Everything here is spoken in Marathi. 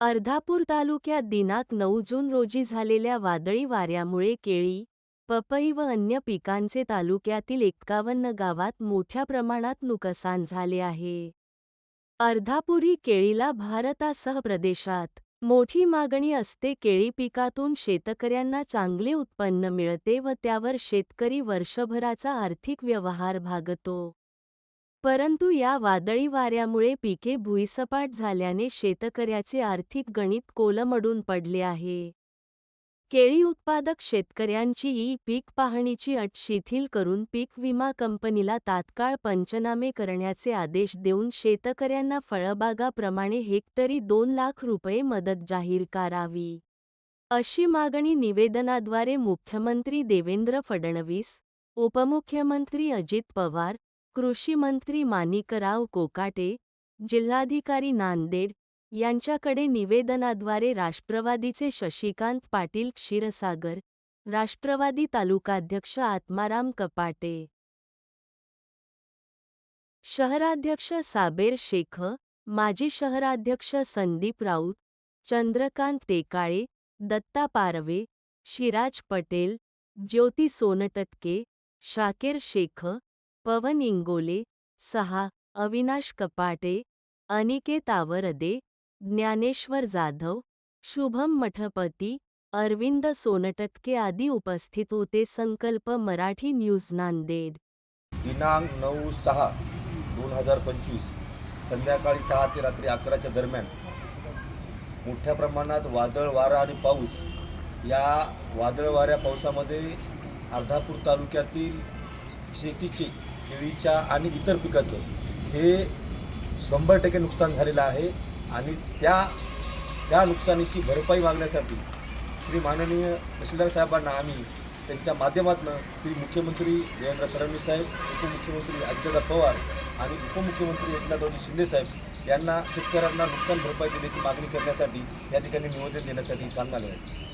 अर्धापूर तालुक्यात दिनांक नऊ जून रोजी झालेल्या वादळी वाऱ्यामुळे केळी पपई व अन्य पिकांचे तालुक्यातील एक्कावन्न गावात मोठ्या प्रमाणात नुकसान झाले आहे. अर्धापुरी केळीला भारतासह प्रदेशात मोठी मागणी असते केळी पिकातून शेतकऱ्यांना चांगले उत्पन्न मिळते व त्यावर शेतकरी वर्षभराचा आर्थिक व्यवहार भागतो. परंतु या वादळी वाऱ्यामुळे पिके भुईसपाट झाल्याने शेतकऱ्याचे आर्थिक गणित कोलमडून पडले आहे. केळी उत्पादक शेतकऱ्यांची ई पीक पाहणीची अट शिथिल करून पीक विमा कंपनीला तात्काळ पंचनामे करण्याचे आदेश देऊन शेतकऱ्यांना फळबागाप्रमाणे हेक्टरी दोन लाख रुपये मदत जाहीर करावी. अशी मागणी निवेदनाद्वारे मुख्यमंत्री देवेंद्र फडणवीस उपमुख्यमंत्री अजित पवार कृषीमंत्री मानिकराव माणिकराव कोकाटे जिल्हाधिकारी नांदेड यांच्याकडे निवेदनाद्वारे राष्ट्रवादीचे शशिकांत पाटील क्षीरसागर राष्ट्रवादी तालुकाध्यक्ष आत्माराम कपाटे. शहराध्यक्ष साबेर शेख माजी शहराध्यक्ष संदीप राऊत चंद्रकांत टेकाळे दत्ता पारवे शिराज पटेल ज्योती सोनटक्के शाकेर शेख पवन इंगोले सहा अविनाश कपाटे अनिकेत आवरदे ज्ञानेश्वर जाधव शुभम मठपती अरविंद सोनटक्के आदी उपस्थित होते संकल्प मराठी न्यूज नांदेड. दिनांक नऊ सहा दोन हजार पंचवीस संध्याकाळी सहा ते रात्री अकराच्या दरम्यान मोठ्या प्रमाणात वादळ वारा आणि पाऊस या वादळ वाऱ्या पावसामध्ये अर्धापूर तालुक्यातील शेतीचे केळीच्या आणि इतर पिकाचं हे शंभर टक्के नुकसान झालेलं आहे. आणि त्या त्या नुकसानीची भरपाई मागण्यासाठी श्री माननीय तहसीलदार साहेबांना आम्ही त्यांच्या माध्यमातून श्री मुख्यमंत्री देवेंद्र फडणवीस साहेब उपमुख्यमंत्री आदित्यदा पवार आणि उपमुख्यमंत्री एकनाथरावजी शिंदे साहेब यांना शेतकऱ्यांना नुकसान भरपाई देण्याची मागणी करण्यासाठी या ठिकाणी निवेदन देण्यासाठी काम झालं आहे